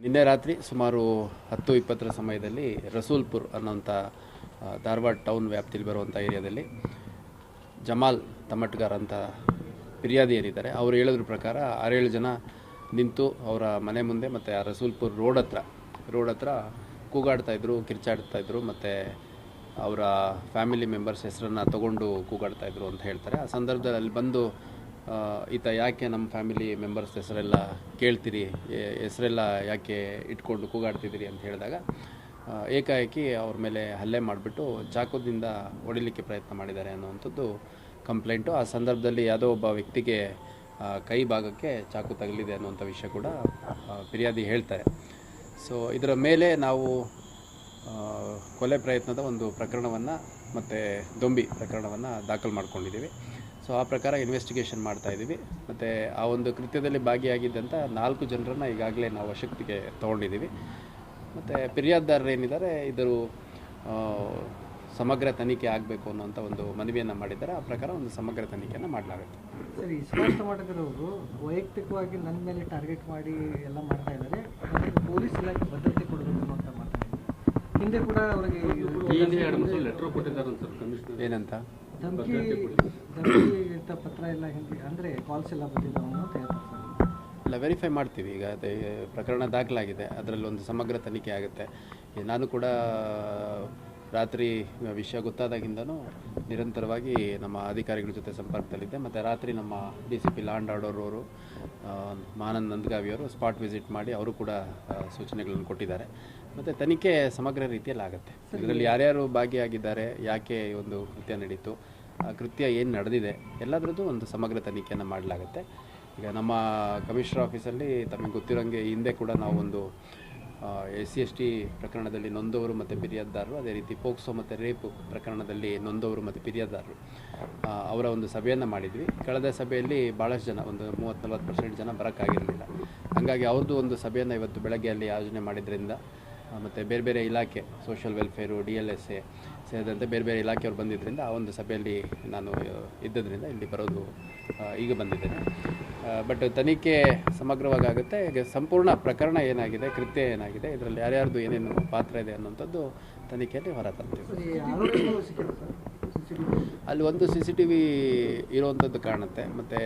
ನಿನ್ನೆ ರಾತ್ರಿ ಸುಮಾರು ಹತ್ತು ಇಪ್ಪತ್ತರ ಸಮಯದಲ್ಲಿ ರಸೂಲ್ಪುರ್ ಅನ್ನೋಂಥ ಧಾರವಾಡ ಟೌನ್ ವ್ಯಾಪ್ತಿಯಲ್ಲಿ ಬರುವಂಥ ಏರಿಯಾದಲ್ಲಿ ಜಮಾಲ್ ತಮಟ್ಗಾರ್ ಅಂತ ಫಿರ್ಯಾದಿ ಏನಿದ್ದಾರೆ ಅವರು ಹೇಳೋದ್ರ ಪ್ರಕಾರ ಆರೇಳು ಜನ ನಿಂತು ಅವರ ಮನೆ ಮುಂದೆ ಮತ್ತು ಆ ರಸೂಲ್ಪುರ್ ರೋಡ್ ಹತ್ರ ರೋಡ್ ಹತ್ರ ಕೂಗಾಡ್ತಾ ಇದ್ರು, ಕಿರ್ಚಾಡ್ತಾ ಇದ್ರು, ಮತ್ತು ಅವರ ಫ್ಯಾಮಿಲಿ ಮೆಂಬರ್ಸ್ ಹೆಸರನ್ನು ತಗೊಂಡು ಕೂಗಾಡ್ತಾ ಇದ್ರು ಅಂತ ಹೇಳ್ತಾರೆ. ಆ ಸಂದರ್ಭದಲ್ಲಿ ಬಂದು ಈತ ಯಾಕೆ ನಮ್ಮ ಫ್ಯಾಮಿಲಿ ಮೆಂಬರ್ಸ್ ಹೆಸರೆಲ್ಲ ಕೇಳ್ತೀರಿ ಹೆಸರೆಲ್ಲ ಯಾಕೆ ಇಟ್ಕೊಂಡು ಕೂಗಾಡ್ತಿದ್ದೀರಿ ಅಂತ ಹೇಳಿದಾಗ ಏಕಾಏಕಿ ಅವ್ರ ಮೇಲೆ ಹಲ್ಲೆ ಮಾಡಿಬಿಟ್ಟು ಚಾಕುದಿಂದ ಹೊಡಿಲಿಕ್ಕೆ ಪ್ರಯತ್ನ ಮಾಡಿದ್ದಾರೆ ಅನ್ನುವಂಥದ್ದು ಕಂಪ್ಲೇಂಟು. ಆ ಸಂದರ್ಭದಲ್ಲಿ ಯಾವುದೋ ಒಬ್ಬ ವ್ಯಕ್ತಿಗೆ ಕೈ ಭಾಗಕ್ಕೆ ಚಾಕು ತಗಲಿದೆ ಅನ್ನುವಂಥ ವಿಷಯ ಕೂಡ ಫಿರ್ಯಾದಿ ಹೇಳ್ತಾರೆ. ಸೊ ಇದರ ಮೇಲೆ ನಾವು ಕೊಲೆ ಪ್ರಯತ್ನದ ಒಂದು ಪ್ರಕರಣವನ್ನು ಮತ್ತು ದೊಂಬಿ ಪ್ರಕರಣವನ್ನು ದಾಖಲು ಮಾಡ್ಕೊಂಡಿದ್ದೀವಿ. ಸೊ ಆ ಪ್ರಕಾರ ಇನ್ವೆಸ್ಟಿಗೇಷನ್ ಮಾಡ್ತಾ ಇದ್ದೀವಿ ಮತ್ತು ಆ ಒಂದು ಕೃತ್ಯದಲ್ಲಿ ಭಾಗಿಯಾಗಿದ್ದಂಥ ನಾಲ್ಕು ಜನರನ್ನು ಈಗಾಗಲೇ ನಾವು ವಶಕ್ತಿಗೆ ತೊಗೊಂಡಿದ್ದೀವಿ ಮತ್ತು ಫಿರ್ಯಾದಿದಾರರು ಏನಿದ್ದಾರೆ ಇದರು ಸಮಗ್ರ ತನಿಖೆ ಆಗಬೇಕು ಅನ್ನುವಂಥ ಒಂದು ಮನವಿಯನ್ನು ಮಾಡಿದ್ದಾರೆ. ಆ ಪ್ರಕಾರ ಒಂದು ಸಮಗ್ರ ತನಿಖೆಯನ್ನು ಮಾಡಲಾಗುತ್ತೆ. ಸರಿ ಸ್ಪಷ್ಟ ಮಾಡಿದ್ರವರು ವೈಯಕ್ತಿಕವಾಗಿ ನನ್ನ ಮೇಲೆ ಟಾರ್ಗೆಟ್ ಮಾಡಿ ಎಲ್ಲ ಮಾಡ್ತಾ ಇದ್ದಾರೆ. ಪೊಲೀಸ್ ಇಲಾಖೆ ಭದ್ರತೆ ಕೊಡಬೇಕು ಅಂತ ಮಾತಾಡಿದ್ರು ಹಿಂದೆ ಕೂಡ ಅವರಿಗೆ ಏನಂತ? ಧಮಕಿ ಧಮಕಿ ಇಂಥ ಪತ್ರ ಎಲ್ಲ ಹಿಂದೆ ಅಂದರೆ ಕಾಲ್ಸ್ ಎಲ್ಲ ಬಂದಿದ್ದಾವೆ ಅಂತ ಹೇಳ್ತಾರೆ ಸರ್ ಇಲ್ಲ ವೆರಿಫೈ ಮಾಡ್ತೀವಿ ಈಗ. ಅದೇ ಪ್ರಕರಣ ದಾಖಲಾಗಿದೆ. ಅದರಲ್ಲಿ ಒಂದು ಸಮಗ್ರ ತನಿಖೆ ಆಗುತ್ತೆ. ನಾನು ಕೂಡ ರಾತ್ರಿ ವಿಷಯ ಗೊತ್ತಾದಾಗಿಂದನೂ ನಿರಂತರವಾಗಿ ನಮ್ಮ ಅಧಿಕಾರಿಗಳ ಜೊತೆ ಸಂಪರ್ಕದಲ್ಲಿದ್ದೆ. ಮತ್ತು ರಾತ್ರಿ ನಮ್ಮ D C P law and order ಅವರು ಆ, ಮಾನಂದ್ ನಂದಗಾವಿಯವರು ಸ್ಪಾಟ್ ವಿಸಿಟ್ ಮಾಡಿ ಅವರು ಕೂಡ ಸೂಚನೆಗಳನ್ನು ಕೊಟ್ಟಿದ್ದಾರೆ. ಮತ್ತು ತನಿಖೆ ಸಮಗ್ರ ರೀತಿಯಲ್ಲಿ ಆಗುತ್ತೆ. ಇದರಲ್ಲಿ ಯಾರ್ಯಾರು ಭಾಗಿಯಾಗಿದ್ದಾರೆ ಯಾಕೆ ಈ ಒಂದು ಕೃತ್ಯ ನಡೀತು ಆ ಕೃತ್ಯ ಏನು ನಡೆದಿದೆ ಎಲ್ಲದರದ್ದು ಒಂದು ಸಮಗ್ರ ತನಿಖೆಯನ್ನು ಮಾಡಲಾಗುತ್ತೆ. ಈಗ ನಮ್ಮ ಕಮಿಷನರ್ ಆಫೀಸಲ್ಲಿ ತಮಗೆ ಗೊತ್ತಿರೋಂಗೆ ಹಿಂದೆ ಕೂಡ ನಾವು ಒಂದು ಎಸ್ ಸಿ ಎಸ್ ಟಿ ಪ್ರಕರಣದಲ್ಲಿ ನೊಂದವರು ಮತ್ತು ಪಿರಿಯದ್ದಾರರು ಅದೇ ರೀತಿ ಪೋಕ್ಸೋ ಮತ್ತು ರೇಪ್ ಪ್ರಕರಣದಲ್ಲಿ ನೊಂದವರು ಮತ್ತು ಫಿರ್ಯಾದಿದಾರರು ಅವರ ಒಂದು ಸಭೆಯನ್ನು ಮಾಡಿದ್ವಿ. ಕಳೆದ ಸಭೆಯಲ್ಲಿ ಭಾಳಷ್ಟು ಜನ ಒಂದು ಮೂವತ್ತು ನಲ್ವತ್ತು ಪರ್ಸೆಂಟ್ ಜನ ಬರೋಕ್ಕಾಗಿರಲಿಲ್ಲ. ಹಾಗಾಗಿ ಅವ್ರದ್ದು ಒಂದು ಸಭೆಯನ್ನು ಇವತ್ತು ಬೆಳಗ್ಗೆ ಅಲ್ಲಿ ಆಯೋಜನೆ ಮಾಡಿದ್ರಿಂದ ಮತ್ತು ಬೇರೆ ಬೇರೆ ಇಲಾಖೆ social welfare D L S A ಸೇರಿದಂತೆ ಬೇರೆ ಬೇರೆ ಇಲಾಖೆಯವರು ಬಂದಿದ್ದರಿಂದ ಆ ಒಂದು ಸಭೆಯಲ್ಲಿ ನಾನು ಇದ್ದದ್ರಿಂದ ಇಲ್ಲಿ ಬರೋದು ಈಗ ಬಂದಿದ್ದೇನೆ ಬಟ್ ತನಿಖೆ ಸಮಗ್ರವಾಗಿ ಆಗುತ್ತೆ. ಈಗ ಸಂಪೂರ್ಣ ಪ್ರಕರಣ ಏನಾಗಿದೆ ಕೃತ್ಯ ಏನಾಗಿದೆ ಇದರಲ್ಲಿ ಯಾರ್ಯಾರ್ದು ಏನೇನು ಪಾತ್ರ ಇದೆ ಅನ್ನೋಂಥದ್ದು ತನಿಖೆಯಲ್ಲಿ ವಿ ಅಲ್ಲಿ ಒಂದು ಸಿ ಸಿ ಟಿ ವಿ ಇರುವಂಥದ್ದು ಕಾಣುತ್ತೆ. ಮತ್ತು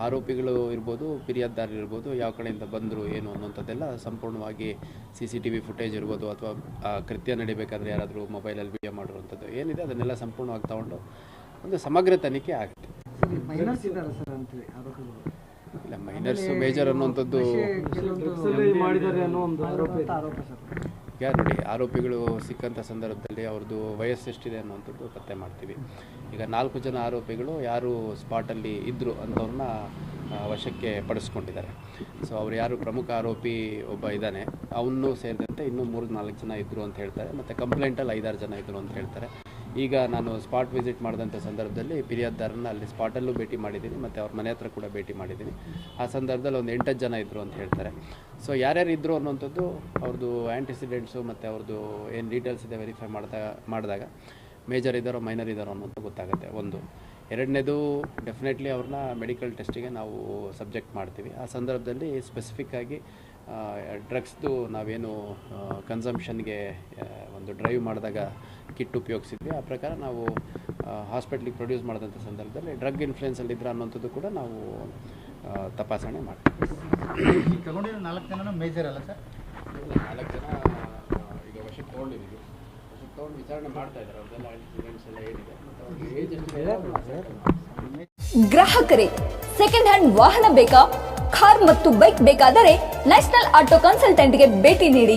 ಆರೋಪಿಗಳು ಇರ್ಬೋದು ಫಿರ್ಯಾದಾರರು ಇರ್ಬೋದು ಯಾವ ಕಡೆಯಿಂದ ಬಂದರು ಏನು ಅನ್ನೋಂಥದ್ದೆಲ್ಲ ಸಂಪೂರ್ಣವಾಗಿ C C T V footage ಇರ್ಬೋದು ಅಥವಾ ಆ ಕೃತ್ಯ ನಡಿಬೇಕಾದ್ರೆ ಯಾರಾದರೂ ಮೊಬೈಲಲ್ಲಿ ವಿಡಿಯೋ ಮಾಡಿರುವಂಥದ್ದು ಏನಿದೆ ಅದನ್ನೆಲ್ಲ ಸಂಪೂರ್ಣವಾಗಿ ತಗೊಂಡು ಒಂದು ಸಮಗ್ರ ತನಿಖೆ ಆಗುತ್ತೆ ಇಲ್ಲ ಮೈನರ್ಸ್ ಮೇಜರ್ ಅನ್ನುವಂಥದ್ದು ಈಗ ನೋಡಿ, ಆರೋಪಿಗಳು ಸಿಕ್ಕಂಥ ಸಂದರ್ಭದಲ್ಲಿ ಅವ್ರದ್ದು ವಯಸ್ಸು ಎಷ್ಟಿದೆ ಅನ್ನುವಂಥದ್ದು ಪತ್ತೆ ಮಾಡ್ತೀವಿ. ಈಗ ನಾಲ್ಕು ಜನ ಆರೋಪಿಗಳು ಯಾರು ಸ್ಪಾಟಲ್ಲಿ ಇದ್ದರು ಅಂಥವ್ರನ್ನ ವಶಕ್ಕೆ ಪಡಿಸ್ಕೊಂಡಿದ್ದಾರೆ. ಸೊ ಅವ್ರು ಯಾರು ಪ್ರಮುಖ ಆರೋಪಿ ಒಬ್ಬ ಇದ್ದಾನೆ ಅವನು ಸೇರಿದಂತೆ ಇನ್ನೂ ಮೂರು ನಾಲ್ಕು ಜನ ಇದ್ದರು ಅಂತ ಹೇಳ್ತಾರೆ. ಮತ್ತು ಕಂಪ್ಲೇಂಟಲ್ಲಿ ಐದಾರು ಜನ ಇದ್ದರು ಅಂತ ಹೇಳ್ತಾರೆ. ಈಗ ನಾನು ಸ್ಪಾಟ್ ವಿಸಿಟ್ ಮಾಡಿದಂಥ ಸಂದರ್ಭದಲ್ಲಿ ಫಿರ್ಯಾದಿದಾರನ್ನ ಅಲ್ಲಿ ಸ್ಪಾಟಲ್ಲೂ ಭೇಟಿ ಮಾಡಿದ್ದೀನಿ, ಮತ್ತು ಅವ್ರ ಮನೆ ಹತ್ರ ಕೂಡ ಭೇಟಿ ಮಾಡಿದ್ದೀನಿ. ಆ ಸಂದರ್ಭದಲ್ಲಿ ಒಂದು ಎಂಟತ್ತು ಜನ ಇದ್ದರು ಅಂತ ಹೇಳ್ತಾರೆ. ಸೊ ಯಾರ್ಯಾರು ಇದ್ದರು ಅನ್ನೋಂಥದ್ದು ಅವ್ರದ್ದು ಆ್ಯಂಟಿಸಿಡೆಂಟ್ಸು ಮತ್ತು ಅವ್ರದ್ದು ಏನು ಡೀಟೇಲ್ಸ್ ಇದೆ ವೆರಿಫೈ ಮಾಡ್ದಾಗ ಮಾಡಿದಾಗ ಮೇಜರ್ ಇದ್ದಾರೋ ಮೈನರ್ ಇದ್ದಾರೋ ಅನ್ನೋದು ಗೊತ್ತಾಗುತ್ತೆ, ಒಂದು. ಎರಡನೇದು ಡೆಫಿನೆಟ್ಲಿ ಅವ್ರನ್ನ ಮೆಡಿಕಲ್ ಟೆಸ್ಟಿಗೆ ನಾವು ಸಬ್ಜೆಕ್ಟ್ ಮಾಡ್ತೀವಿ. ಆ ಸಂದರ್ಭದಲ್ಲಿ ಸ್ಪೆಸಿಫಿಕ್ಕಾಗಿ ಡ್ರಗ್ಸ್ದು ನಾವೇನು ಕನ್ಸಂಪ್ಷನ್ಗೆ ಒಂದು ಡ್ರೈವ್ ಮಾಡಿದಾಗ ಕಿಟ್ ಉಪಯೋಗಿಸಿದ್ವಿ. ಆ ಪ್ರಕಾರ ನಾವು ಹಾಸ್ಪಿಟ್ಲಿಗೆ ಪ್ರೊಡ್ಯೂಸ್ ಮಾಡಿದಂಥ ಸಂದರ್ಭದಲ್ಲಿ ಡ್ರಗ್ ಇನ್ಫ್ಲುಯೆನ್ಸಲ್ಲಿ ಇದ್ರ ಅನ್ನೋಂಥದ್ದು ಕೂಡ ನಾವು ತಪಾಸಣೆ ಮಾಡ್ತೀವಿ. ತಗೊಂಡಿರೋ ನಾಲ್ಕು ಜನ ಮೇಜರ್ ಅಲ್ಲ ಸರ್? ನಾಲ್ಕು ಜನ ಈಗ ವಶಕ್ಕೆ ತೊಗೊಂಡಿದ್ದೀವಿ. ವಶಕ್ಕೆ ತೊಗೊಂಡು ವಿಚಾರಣೆ ಮಾಡ್ತಾ ಇದ್ದಾರೆ. ಅವ್ರದ್ದೆಲ್ಲ ಆಕ್ಸಿಡೆಂಟ್ಸ್ ಎಲ್ಲ ಏನಿದೆ. ಗ್ರಾಹಕರೇ ಸೆಕೆಂಡ್ ಹ್ಯಾಂಡ್ ವಾಹನ ಬೇಕಾ? ಕಾರ್ ಮತ್ತು ಬೈಕ್ ಬೇಕಾದರೆ ನ್ಯಾಷನಲ್ ಆಟೋ ಕನ್ಸಲ್ಟೆಂಟ್ಗೆ ಭೇಟಿ ನೀಡಿ.